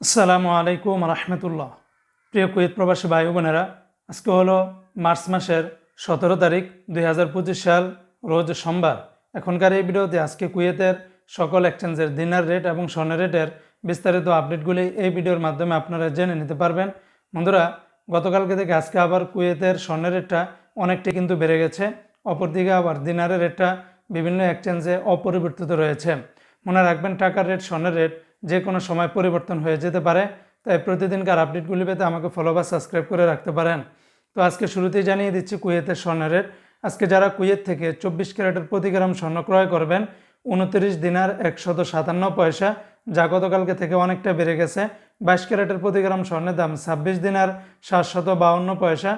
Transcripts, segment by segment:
আসসালামু আলাইকুম রহমতুল্লাহ। প্রিয় কুয়েত প্রবাসী ভাই বোনেরা, আজকে হলো মার্চ মাসের সতেরো তারিখ দুই হাজার পঁচিশ সাল, রোজ সোমবার। এখনকার এই ভিডিওতে আজকে কুয়েতের সকল এক্সচেঞ্জের দিনার রেট এবং স্বর্ণের রেটের বিস্তারিত আপডেটগুলি এই ভিডিওর মাধ্যমে আপনারা জেনে নিতে পারবেন। বন্ধুরা, গতকালকে থেকে আজকে আবার কুয়েতের স্বর্ণের রেটটা অনেকটাই কিন্তু বেড়ে গেছে। অপরদিকে আবার দিনারের রেটটা বিভিন্ন এক্সচেঞ্জে অপরিবর্তিত রয়েছে। মনে রাখবেন, টাকার রেট স্বর্ণের রেট যে কোনো সময় পরিবর্তন হয়ে যেতে পারে। তাই প্রতিদিনকার আপডেটগুলি পেতে আমাকে ফলো বা সাবস্ক্রাইব করে রাখতে পারেন। তো আজকে শুরুতেই জানিয়ে দিচ্ছি কুয়েতের স্বর্ণের। রেট আজকে যারা কুয়েত থেকে চব্বিশ ক্যারেটের প্রতি গ্রাম স্বর্ণ ক্রয় করবেন, উনত্রিশ দিনার একশত সাতান্ন পয়সা, যা গতকালকে থেকে অনেকটা বেড়ে গেছে। বাইশ ক্যারেটের প্রতি গ্রাম স্বর্ণের দাম ছাব্বিশ দিনার সাতশত বাউন্ন পয়সা,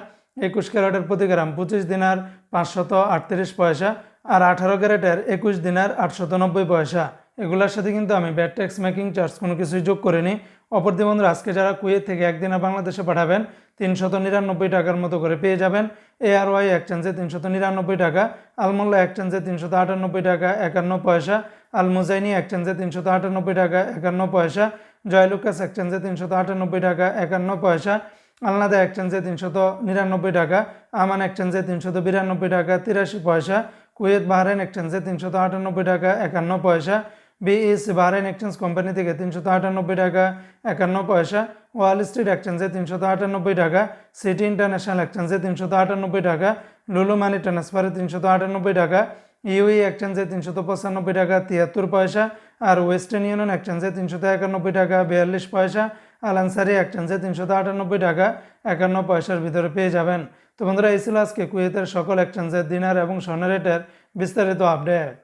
একুশ ক্যারেটের প্রতি গ্রাম পঁচিশ দিনার পাঁচশত আটত্রিশ পয়সা, আর আঠারো ক্যারেটের একুশ দিনার আটশত নব্বই পয়সা। এগুলোর সাথে কিন্তু আমি ব্যাট ট্যাক্স মেকিং চার্জ কোনো কিছুই যোগ করিনি। অপরদি বন্ধুরা, আজকে যারা কুয়েত থেকে একদিনে বাংলাদেশে পাঠাবেন, তিনশত নিরানব্বই টাকার মতো করে পেয়ে যাবেন। এ আর ওয়াই এক্সচেঞ্জে তিনশত নিরানব্বই টাকা আলমোল্লা এক্সচেঞ্জে তিনশত আটানব্বই টাকা, একান্ন পয়সা আল মুজাইনি এক্সচেঞ্জে তিনশত আটানব্বই টাকা, একান্ন পয়সা, জয়লুকাস এক্সচেঞ্জে তিনশত আটানব্বই টাকা, একান্ন পয়সা, আলনাদা এক্সচেঞ্জে তিনশত নিরানব্বই টাকা, আমান এক্সচেঞ্জে তিনশত বিরানব্বই টাকা, তিরাশি পয়সা, কুয়েত বাহরাইন এক্সচেঞ্জে তিনশত আটানব্বই টাকা, একান্ন পয়সা বিএস বাহরাইন এক্সচেঞ্জ কোম্পানি থেকে তিনশত আটানব্বই টাকা, একান্ন পয়সা। ওয়াল স্ট্রিট এক্সচেঞ্জে তিনশত আটানব্বই টাকা, সিটি ইন্টারন্যাশনাল এক্সচেঞ্জে তিনশত আটানব্বই টাকা, লুলু মানি ট্রান্সফারে তিনশত আটানব্বই টাকা, ইউই এক্সচেঞ্জে তিনশত পঁচানব্বই টাকা, তিয়াত্তর পয়সা, আর ওয়েস্টার্ন ইউনিয়ন এক্সচেঞ্জে তিনশত একানব্বই টাকা, বিয়াল্লিশ পয়সা আল আনসারি এক্সচেঞ্জে তিনশত আটানব্বই টাকা, একান্ন পয়সার ভিতরে পেয়ে যাবেন। তো বন্ধুরা, এই ছিল আজকে কুয়েতের সকল এক্সচেঞ্জের দিনার এবং স্বর্ণ রেটের বিস্তারিত আপডেট।